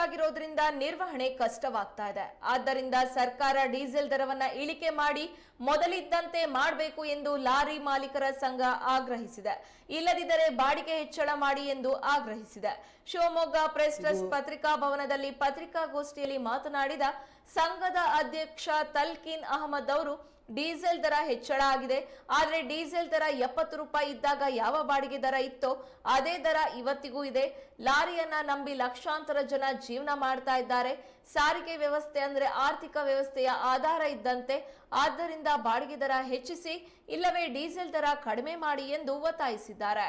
ಹೆಚ್ಚಾಗಿರೋದ್ರಿಂದ ನಿರ್ವಹಣೆ ಕಷ್ಟವಾಗ್ತಾ ಇದೆ. ಆದ್ದರಿಂದ ಸರ್ಕಾರ ಡೀಸೆಲ್ ದರವನ್ನ ಇಳಿಕೆ ಮಾಡಿ ಮೊದಲಿದ್ದಂತೆ ಮಾಡಬೇಕು ಎಂದು ಲಾರಿ ಮಾಲೀಕರ ಸಂಘ ಆಗ್ರಹಿಸಿದೆ. ಇಲ್ಲದಿದ್ದರೆ ಬಾಡಿಗೆ ಹೆಚ್ಚಳ ಮಾಡಿ ಎಂದು ಆಗ್ರಹಿಸಿದೆ. ಶಿವಮೊಗ್ಗ ಪ್ರೆಸ್ ಟ್ರಸ್ಟ್ ಪತ್ರಿಕಾ ಭವನದಲ್ಲಿ ಪತ್ರಿಕಾಗೋಷ್ಠಿಯಲ್ಲಿ ಮಾತನಾಡಿದ ಸಂಘದ ಅಧ್ಯಕ್ಷ ತಲ್ಕೀನ್ ಅಹಮದ್ ಅವರು ಡೀಸೆಲ್ ದರ ಹೆಚ್ಚಳ ಆಗಿದೆ. ಆದರೆ ಡೀಸೆಲ್ ದರ ಎಪ್ಪತ್ತು ರೂಪಾಯಿ ಇದ್ದಾಗ ಯಾವ ಬಾಡಿಗೆ ದರ ಇತ್ತೋ ಅದೇ ದರ ಇವತ್ತಿಗೂ ಇದೆ. ಲಾರಿಯನ್ನ ನಂಬಿ ಲಕ್ಷಾಂತರ ಜನ ಜೀವನ ಮಾಡ್ತಾ ಇದ್ದಾರೆ. ಸಾರಿಗೆ ವ್ಯವಸ್ಥೆ ಅಂದ್ರೆ ಆರ್ಥಿಕ ವ್ಯವಸ್ಥೆಯ ಆಧಾರ ಇದ್ದಂತೆ ಆದ್ದರಿಂದ ಬಾಡಿಗೆ ದರ ಹೆಚ್ಚಿಸಿ, ಇಲ್ಲವೇ ಡೀಸೆಲ್ ದರ ಕಡಿಮೆ ಮಾಡಿ ಎಂದು ಒತ್ತಾಯಿಸಿದ್ದಾರೆ.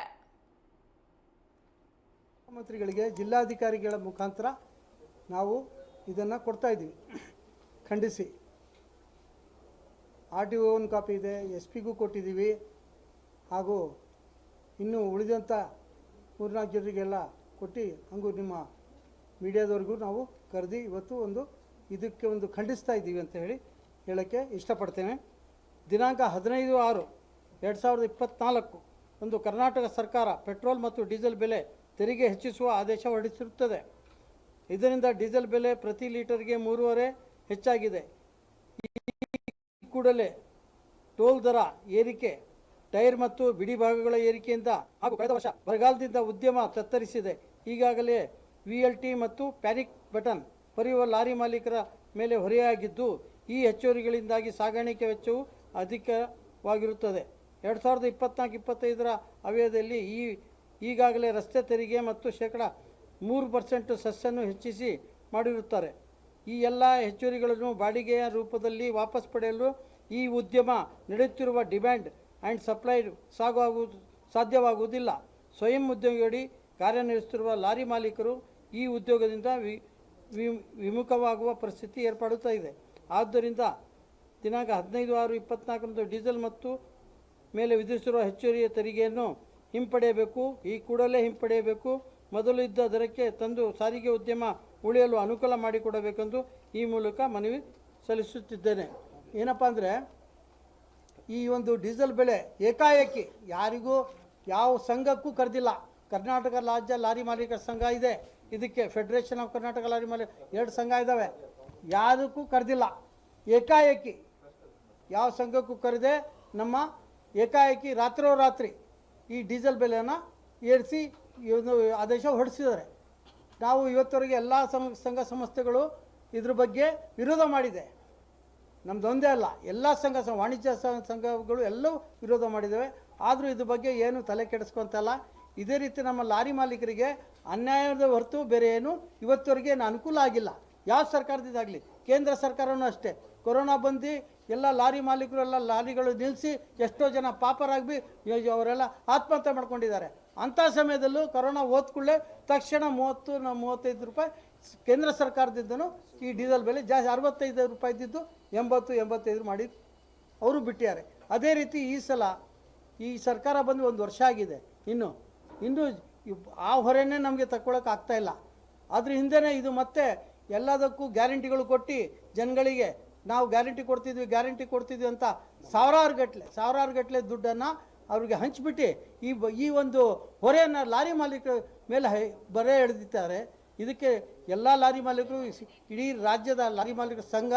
ಮುಖ್ಯಮಂತ್ರಿಗಳಿಗೆ ಜಿಲ್ಲಾಧಿಕಾರಿಗಳ ಮುಖಾಂತರ ನಾವು ಇದನ್ನು ಕೊಡ್ತಾ ಇದ್ದೀವಿ. ಖಂಡಿಸಿ. ಆರ್ ಟಿ ಒನ್ ಕಾಪಿ ಇದೆ, ಎಸ್ ಪಿಗೂ ಕೊಟ್ಟಿದ್ದೀವಿ. ಹಾಗೂ ಇನ್ನೂ ಉಳಿದಂಥ ಮೂರ್ನಾಲ್ಕು ಜನರಿಗೆಲ್ಲ ಕೊಟ್ಟು ಹಂಗೂ ನಿಮ್ಮ ಮೀಡಿಯಾದವ್ರಿಗೂ ನಾವು ಕರೆದು ಇವತ್ತು ಒಂದು ಇದಕ್ಕೆ ಒಂದು ಖಂಡಿಸ್ತಾ ಇದ್ದೀವಿ ಅಂತ ಹೇಳಿ ಹೇಳೋಕ್ಕೆ ಇಷ್ಟಪಡ್ತೇನೆ. ದಿನಾಂಕ ಹದಿನೈದು ಆರು ಎರಡು ಸಾವಿರದ ಇಪ್ಪತ್ತ್ನಾಲ್ಕು ಒಂದು ಕರ್ನಾಟಕ ಸರ್ಕಾರ ಪೆಟ್ರೋಲ್ ಮತ್ತು ಡೀಸೆಲ್ ಬೆಲೆ ತೆರಿಗೆ ಹೆಚ್ಚಿಸುವ ಆದೇಶ ಹೊರಡಿಸಿರುತ್ತದೆ. ಇದರಿಂದ ಡೀಸೆಲ್ ಬೆಲೆ ಪ್ರತಿ ಲೀಟರ್ಗೆ ಮೂರುವರೆ ಹೆಚ್ಚಾಗಿದೆ. ಕೂಡಲೇ ಟೋಲ್ ದರ ಏರಿಕೆ, ಟೈರ್ ಮತ್ತು ಬಿಡಿ ಭಾಗಗಳ ಏರಿಕೆಯಿಂದ ಹಾಗೂ ಕಳೆದ ವರ್ಷ ಬರಗಾಲದಿಂದ ಉದ್ಯಮ ತತ್ತರಿಸಿದೆ. ಈಗಾಗಲೇ ವಿ ಎಲ್ ಟಿ ಮತ್ತು ಪ್ಯಾನಿಕ್ ಬಟನ್ ಪರಿಯುವ ಲಾರಿ ಮಾಲೀಕರ ಮೇಲೆ ಹೊರೆಯಾಗಿದ್ದು, ಈ ಹೆಚ್ಚುವರಿಗಳಿಂದಾಗಿ ಸಾಗಾಣಿಕೆ ವೆಚ್ಚವು ಅಧಿಕವಾಗಿರುತ್ತದೆ. ಎರಡು ಸಾವಿರದ ಇಪ್ಪತ್ನಾಲ್ಕು, ಇಪ್ಪತ್ತೈದರ ಅವಧಿಯಲ್ಲಿ ಈ, ಈಗಾಗಲೇ ರಸ್ತೆ ತೆರಿಗೆ ಮತ್ತು ಶೇಕಡ ಮೂರು ಪರ್ಸೆಂಟ್ ಸಸ್ಯನ್ನು ಹೆಚ್ಚಿಸಿ ಮಾಡಿರುತ್ತಾರೆ. ಈ ಎಲ್ಲ ಹೆಚ್ಚುವರಿಗಳನ್ನು ಬಾಡಿಗೆಯ ರೂಪದಲ್ಲಿ ವಾಪಸ್ ಪಡೆಯಲು ಈ ಉದ್ಯಮ ನಡೆಯುತ್ತಿರುವ ಡಿಮ್ಯಾಂಡ್ ಆ್ಯಂಡ್ ಸಪ್ಲೈ ಸಾಗುವುದು ಸಾಧ್ಯವಾಗುವುದಿಲ್ಲ. ಸ್ವಯಂ ಉದ್ಯೋಗಿಯಡಿ ಕಾರ್ಯನಿರ್ವಹಿಸುತ್ತಿರುವ ಲಾರಿ ಮಾಲೀಕರು ಈ ಉದ್ಯೋಗದಿಂದ ವಿ- ವಿಮುಖವಾಗುವ ಪರಿಸ್ಥಿತಿ ಏರ್ಪಡುತ್ತಾ ಇದೆ. ಆದ್ದರಿಂದ ದಿನಾಂಕ ಹದಿನೈದು ಆರು ಇಪ್ಪತ್ನಾಲ್ಕರಂದು ಡೀಸೆಲ್ ಮತ್ತು ಮೇಲೆ ವಿಧಿಸಿರುವ ಹೆಚ್ಚುವರಿಯ ತೆರಿಗೆಯನ್ನು ಹಿಂಪಡೆಯಬೇಕು. ಈ ಕೂಡಲೇ ಹಿಂಪಡೆಯಬೇಕು. ಮೊದಲು ಇದ್ದ ದರಕ್ಕೆ ತಂದು ಸಾರಿಗೆ ಉದ್ಯಮ ಉಳಿಯಲು ಅನುಕೂಲ ಮಾಡಿಕೊಡಬೇಕೆಂದು ಈ ಮೂಲಕ ಮನವಿ ಸಲ್ಲಿಸುತ್ತಿದ್ದೇನೆ. ಏನಪ್ಪ ಅಂದರೆ, ಈ ಒಂದು ಡೀಸೆಲ್ ಬೆಲೆ ಏಕಾಏಕಿ ಯಾರಿಗೂ ಯಾವ ಸಂಘಕ್ಕೂ ಕರೆದಿಲ್ಲ. ಕರ್ನಾಟಕ ರಾಜ್ಯ ಲಾರಿ ಮಾಲೀಕರ ಸಂಘ ಇದೆ. ಇದಕ್ಕೆ ಫೆಡರೇಷನ್ ಆಫ್ ಕರ್ನಾಟಕ ಲಾರಿ ಮಾಲೀಕ ಎರಡು ಸಂಘ ಇದ್ದಾವೆ ಯಾರಕ್ಕೂ ಕರೆದಿಲ್ಲ. ಏಕಾಏಕಿ ಯಾವ ಸಂಘಕ್ಕೂ ಕರೆದೇ ನಮ್ಮ ಏಕಾಏಕಿ ರಾತ್ರೋರಾತ್ರಿ ಈ ಡೀಸೆಲ್ ಬೆಲೆಯನ್ನು ಏರಿಸಿ ಆದೇಶ ಹೊರಡಿಸಿದ್ದಾರೆ. ನಾವು ಇವತ್ತವರೆಗೆ ಎಲ್ಲ ಸಂಘ ಸಂಸ್ಥೆಗಳು ಇದ್ರ ಬಗ್ಗೆ ವಿರೋಧ ಮಾಡಿದೆ. ನಮ್ಮದೊಂದೇ ಅಲ್ಲ, ಎಲ್ಲ ಸಂಘ ವಾಣಿಜ್ಯ ಸಂಘಗಳು ಎಲ್ಲವೂ ವಿರೋಧ ಮಾಡಿದ್ದೇವೆ. ಆದರೂ ಇದ್ರ ಬಗ್ಗೆ ಏನು ತಲೆ ಕೆಡಿಸ್ಕೊಂತಲ್ಲ. ಇದೇ ರೀತಿ ನಮ್ಮ ಲಾರಿ ಮಾಲೀಕರಿಗೆ ಅನ್ಯಾಯದ ಹೊರತು ಬೇರೆ ಏನು ಇವತ್ತವರೆಗೆ ಏನು ಅನುಕೂಲ ಆಗಿಲ್ಲ. ಯಾವ ಸರ್ಕಾರದಿದ್ದಾಗಲಿ? ಕೇಂದ್ರ ಸರ್ಕಾರವೂ ಅಷ್ಟೇ. ಕೊರೋನಾ ಬಂದು ಎಲ್ಲ ಲಾರಿ ಮಾಲೀಕರು, ಎಲ್ಲ ಲಾರಿಗಳು ನಿಲ್ಲಿಸಿ ಎಷ್ಟೋ ಜನ ಪಾಪರಾಗಿ ಅವರೆಲ್ಲ ಆತ್ಮಹತ್ಯೆ ಮಾಡ್ಕೊಂಡಿದ್ದಾರೆ. ಅಂಥ ಸಮಯದಲ್ಲೂ ಕೊರೋನಾ ಓದ್ಕೊಳ್ಳೆ ತಕ್ಷಣ ಮೂವತ್ತು ಮೂವತ್ತೈದು ರೂಪಾಯಿ ಕೇಂದ್ರ ಸರ್ಕಾರದಿಂದನೂ ಈ ಡೀಸೆಲ್ ಬೆಲೆ ಜಾಸ್ತಿ, ಅರವತ್ತೈದು ರೂಪಾಯಿ ಇದ್ದಿದ್ದು ಎಂಬತ್ತು, ಎಂಬತ್ತೈದು ಮಾಡಿ ಅವರು ಬಿಟ್ಟಿದ್ದಾರೆ. ಅದೇ ರೀತಿ ಈ ಸಲ ಈ ಸರ್ಕಾರ ಬಂದು ಒಂದು ವರ್ಷ ಆಗಿದೆ. ಇನ್ನು ಇನ್ನು ಆ ಹೊರೆನೇ ನಮಗೆ ತಕ್ಕೊಳ್ಳೋಕೆ ಆಗ್ತಾ ಇಲ್ಲ. ಅದ್ರ ಹಿಂದೆನೇ ಇದು ಮತ್ತೆ ಎಲ್ಲದಕ್ಕೂ ಗ್ಯಾರಂಟಿಗಳು ಕೊಟ್ಟು ಜನಗಳಿಗೆ ನಾವು ಗ್ಯಾರಂಟಿ ಕೊಡ್ತಿದ್ವಿ ಗ್ಯಾರಂಟಿ ಕೊಡ್ತಿದ್ವಿ ಅಂತ ಸಾವಿರಾರು ಗಟ್ಟಲೆ ಸಾವಿರಾರು ಗಟ್ಟಲೆ ದುಡ್ಡನ್ನು ಅವ್ರಿಗೆ ಹಂಚಿಬಿಟ್ಟು ಈ ಈ ಒಂದು ಹೊರೆಯನ್ನು ಲಾರಿ ಮಾಲೀಕರ ಮೇಲೆ ಬರೆ ಎಳೆದಿದ್ದಾರೆ. ಇದಕ್ಕೆ ಎಲ್ಲ ಲಾರಿ ಮಾಲೀಕರು ಇಡೀ ರಾಜ್ಯದ ಲಾರಿ ಮಾಲೀಕರ ಸಂಘ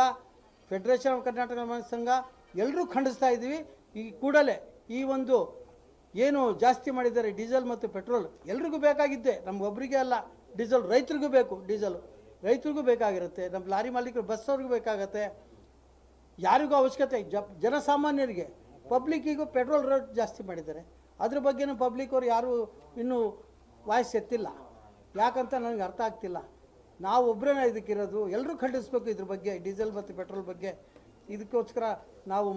ಫೆಡರೇಷನ್ ಆಫ್ ಕರ್ನಾಟಕ ಸಂಘ ಎಲ್ಲರೂ ಖಂಡಿಸ್ತಾ ಇದ್ದೀವಿ. ಈ ಕೂಡಲೇ ಈ ಒಂದು ಏನು ಜಾಸ್ತಿ ಮಾಡಿದ್ದಾರೆ ಡೀಸೆಲ್ ಮತ್ತು ಪೆಟ್ರೋಲ್ ಎಲ್ರಿಗೂ ಬೇಕಾಗಿದ್ದೆ. ನಮಗೊಬ್ಬರಿಗೆ ಅಲ್ಲ, ಡೀಸೆಲ್ ರೈತರಿಗೂ ಬೇಕು, ಡೀಸೆಲ್. ರೈತರಿಗೂ ಬೇಕಾಗಿರುತ್ತೆ, ನಮ್ಮ ಲಾರಿ ಮಾಲೀಕರು ಬಸ್ ಅವ್ರಿಗೂ ಬೇಕಾಗತ್ತೆ. ಯಾರಿಗೂ ಅವಶ್ಯಕತೆ ಜ, ಜನಸಾಮಾನ್ಯರಿಗೆ ಪಬ್ಲಿಕ್ಕಿಗೂ ಪೆಟ್ರೋಲ್ ರೇಟ್ ಜಾಸ್ತಿ ಮಾಡಿದ್ದಾರೆ. ಅದ್ರ ಬಗ್ಗೆನೂ ಪಬ್ಲಿಕ್ ಅವ್ರು ಯಾರೂ ಇನ್ನೂ ವಾಯ್ಸ್ ಎತ್ತಿಲ್ಲ. ಯಾಕಂತ ನನಗೆ ಅರ್ಥ ಆಗ್ತಿಲ್ಲ. ನಾವು ಒಬ್ಬರೇನ ಇದಕ್ಕಿರೋದು ಎಲ್ಲರೂ ಖಂಡಿಸ್ಬೇಕು ಇದ್ರ ಬಗ್ಗೆ, ಡೀಸೆಲ್ ಮತ್ತು ಪೆಟ್ರೋಲ್ ಬಗ್ಗೆ. ಇದಕ್ಕೋಸ್ಕರ ನಾವು